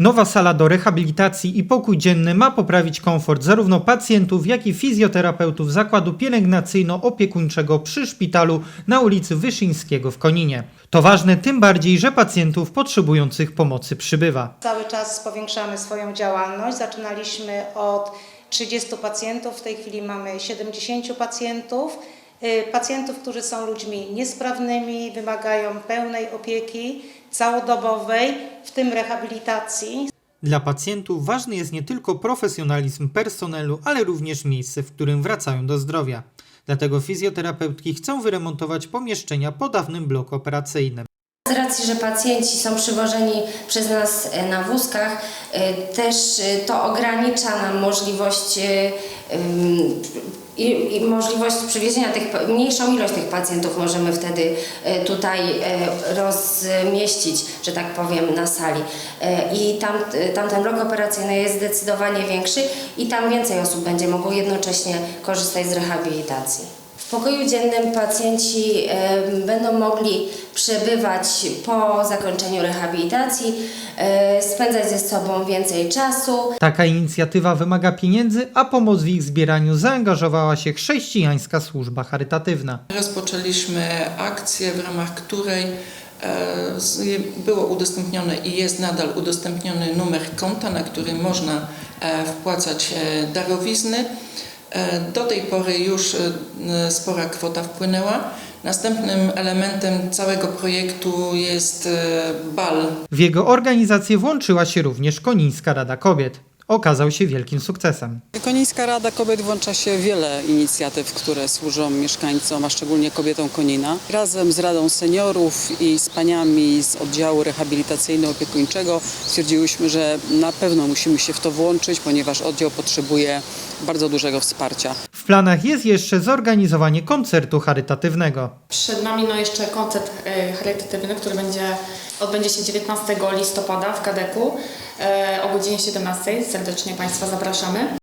Nowa sala do rehabilitacji i pokój dzienny ma poprawić komfort zarówno pacjentów, jak i fizjoterapeutów zakładu pielęgnacyjno-opiekuńczego przy szpitalu na ulicy Wyszyńskiego w Koninie. To ważne tym bardziej, że pacjentów potrzebujących pomocy przybywa. Cały czas powiększamy swoją działalność. Zaczynaliśmy od 30 pacjentów, w tej chwili mamy 70 pacjentów. Y, Pacjentów, którzy są ludźmi niesprawnymi, wymagają pełnej opieki całodobowej, w tym rehabilitacji. Dla pacjentów ważny jest nie tylko profesjonalizm personelu, ale również miejsce, w którym wracają do zdrowia. Dlatego fizjoterapeutki chcą wyremontować pomieszczenia po dawnym bloku operacyjnym. Z racji, że pacjenci są przywożeni przez nas e, na wózkach, e, też to ogranicza nam możliwość i, i możliwość przywiezienia tych, mniejszą ilość tych pacjentów możemy wtedy e, tutaj e, rozmieścić, że tak powiem, na sali. E, I tam, tamten blok operacyjny jest zdecydowanie większy i tam więcej osób będzie mogło jednocześnie korzystać z rehabilitacji. W pokoju dziennym pacjenci będą mogli przebywać po zakończeniu rehabilitacji, spędzać ze sobą więcej czasu, Taka inicjatywa wymaga pieniędzy, a pomoc w ich zbieraniu zaangażowała się chrześcijańska służba charytatywna. Rozpoczęliśmy akcję, w ramach której e, było udostępnione i jest nadal udostępniony numer konta, na który można e, wpłacać e, darowizny. E, Do tej pory już e, spora kwota wpłynęła. Następnym elementem całego projektu jest e, bal W jego organizację włączyła się również Konińska Rada Kobiet. Okazał się wielkim sukcesem. Konińska Rada Kobiet włącza się w wiele inicjatyw, które służą mieszkańcom, a szczególnie kobietom Konina. Razem z Radą Seniorów i z paniami z oddziału rehabilitacyjno-opiekuńczego stwierdziłyśmy, że na pewno musimy się w to włączyć, ponieważ oddział potrzebuje bardzo dużego wsparcia. W planach jest jeszcze zorganizowanie koncertu charytatywnego. Przed nami no jeszcze koncert e, charytatywny, który będzie, odbędzie się 19 listopada w Kadeku o godzinie 17. Serdecznie Państwa zapraszamy.